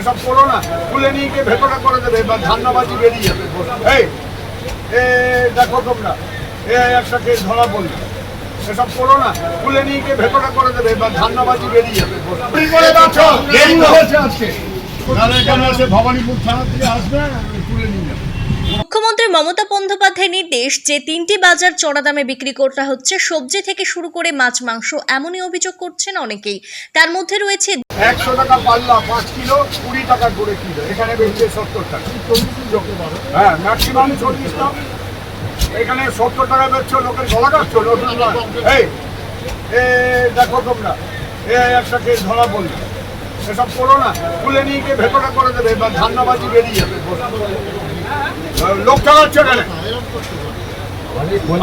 এসব করো না। খুলে নিয়ে গিয়ে ভেতরটা করে দেবে বা ধান্নাবাজি বেরিয়ে যাবে। এই এ দেখো তোমরা এ একটা কেস ধরা পড়ল। সেসব করো না খুলে নিয়ে গিয়ে ভেতরটা করে দেবে বা ধান্নাবাজি বেরিয়ে যাবে। ভবানীপুর থানা থেকে আসবে তুলে নিয়ে যাবে। মুখ্যমন্ত্রী মমতা বন্দ্যোপাধ্যায় নির্দেশ যে তিনটি বাজার চড়া দামে বিক্রি করতে হচ্ছে, সবজি থেকে শুরু করে মাছ, মাংস এমনই অভিযোগ করছেন অনেকেই। তার মধ্যে রয়েছে একশো টাকা পাল্লা, পাঁচ কিলো, কুড়ি টাকা করে কিলো। এখানে সত্তর টাকা। হ্যাঁ এখানে সত্তর টাকা লোকের গলা কাটছো দেখো তোমরা। এ একটা কেস ধরা এসব করো না। খুলে নিয়ে গিয়ে ভেতরে করে দেবে, এবার ধান্নাবাজি বেরিয়ে যাবে। লোক চালাচ্ছ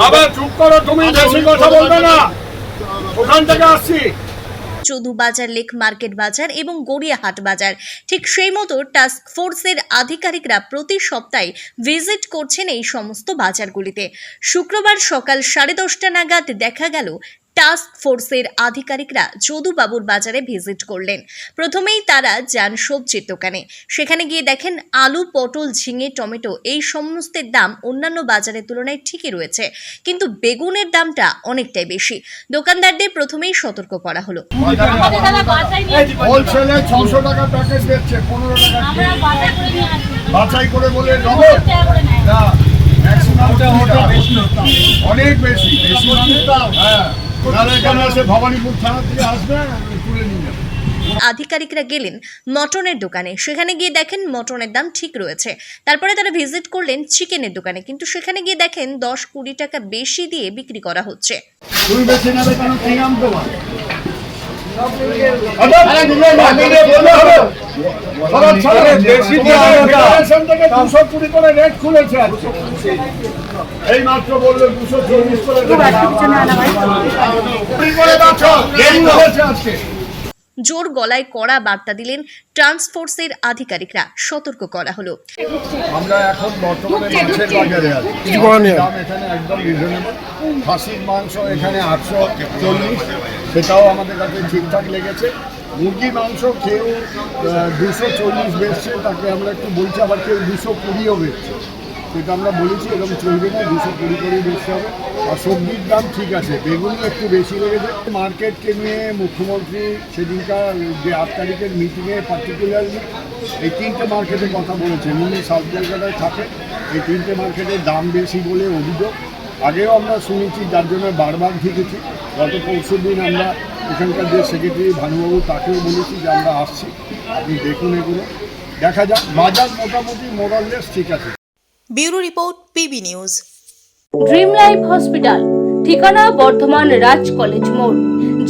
আবার চুপ করো, তুমি বেশি কথা বলবে না। ওখান থেকে আসছি। চৌধু বাজার লেক মার্কেট বাজার এবং গড়িয়াহাট বাজার। ঠিক সেই মতো টাস্ক ফোর্সের আধিকারিকরা প্রতি সপ্তাহে ভিজিট করছেন এই সমস্ত বাজারগুলিতে। শুক্রবার সকাল সাড়ে দশটা নাগাদ দেখা গেল টাস্ক ফোর্সের আধিকারিকরা যদুবাবুর বাজারে ভিজিট করলেন। প্রথমেই তারা যান সবজির দোকানে। সেখানে গিয়ে দেখেন আলু পটল ঝিঙে টমেটো এই সমস্তের দাম অন্যান্য বাজারের তুলনায় ঠিকই রয়েছে। কিন্তু বেগুনের দামটা অনেকটাই বেশি। দোকানদারদের প্রথমেই সতর্ক করা হলো। টাকা প্যাকেজ টাকা করে বলে অনেক বেশি বেশি মানে? হ্যাঁ। ভবানীপুর থানা থেকে আসবে তুলে নিয়ে যাবে। আধিকারিকরা গেলেন মটনের দোকানে। সেখানে গিয়ে দেখেন মটনের দাম ঠিক রয়েছে। তারপরে তারা ভিজিট করলেন চিকেনের দোকানে। কিন্তু সেখানে গিয়ে দেখেন দশ কুড়ি টাকা বেশি দিয়ে বিক্রি করা হচ্ছে। তুমি বেছে নেবে কেন? কি নাম তোমার? আরে নিজের নামে দিয়ে বললে হবে। সবার ছাড়ো। ফেডারেশন থেকে 220 করে রেট খুলেছে এই মাত্র বলল দুশো চল্লিশ করে চুরি করে যাচ্ছ। দেরি হয়েছে আজকে। জোর গলায় কড়া বার্তা দিলেন ট্রান্সফোর্সের আধিকারিকরা। সতর্ক করা হলো। আমরা এখন বর্তমানে মাছের বাজারে আছি। দাম এখানে একদম রিজনেবল খাসির মাংস এখানে আটশো চল্লিশ। সেটাও আমাদের কাছে ঠিকঠাক লেগেছে। মুরগি, মাংস কেউ দুশো চল্লিশ বেচছে, তাকে আমরা একটু বলছি, আবার কেউ দুশো কুড়িও বেচছে। সেটা আমরা বলেছি, এরকম চলবে না, দুশো কুড়ি করেই বেচতে হবে। আর সবজির দাম ঠিক আছে, বেগুনও একটু বেশি লেগেছে। মার্কেটকে নিয়ে মুখ্যমন্ত্রী সেদিনকার যে আট তারিখের মিটিংয়ে পার্টিকুলারলি এই তিনটে মার্কেটে কথা বলেছেন উনি সাউথ কলকাতায় থাকে, এই তিনটে মার্কেটের দাম বেশি বলে অভিযোগ। আগেও আমরা শুনেছি, যার জন্য বারবার থেকেছি গত পরশু দিন আমরা এখানকার যে সেক্রেটারি ভানুবাবু তাকেও বলেছি যে আমরা আসছি। আপনি দেখুন এগুলো। দেখা যাক বাজার মোটামুটি মোরাললেস ঠিক আছে। Bureau report PB news. Dream life hospital ঠিকানা বর্ধমান রাজ কলেজ মোড়।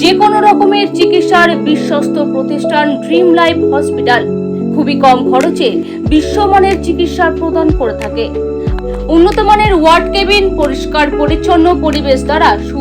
যে কোনো রকমের চিকিৎসার বিশ্বস্ত প্রতিষ্ঠান ড্রিম লাইফ হসপিটাল। খুবই কম খরচে বিশ্বমানের চিকিৎসা প্রদান করে থাকে। উন্নত মানের ওয়ার্ড কেবিন পরিষ্কার পরিচ্ছন্ন পরিবেশ দ্বারা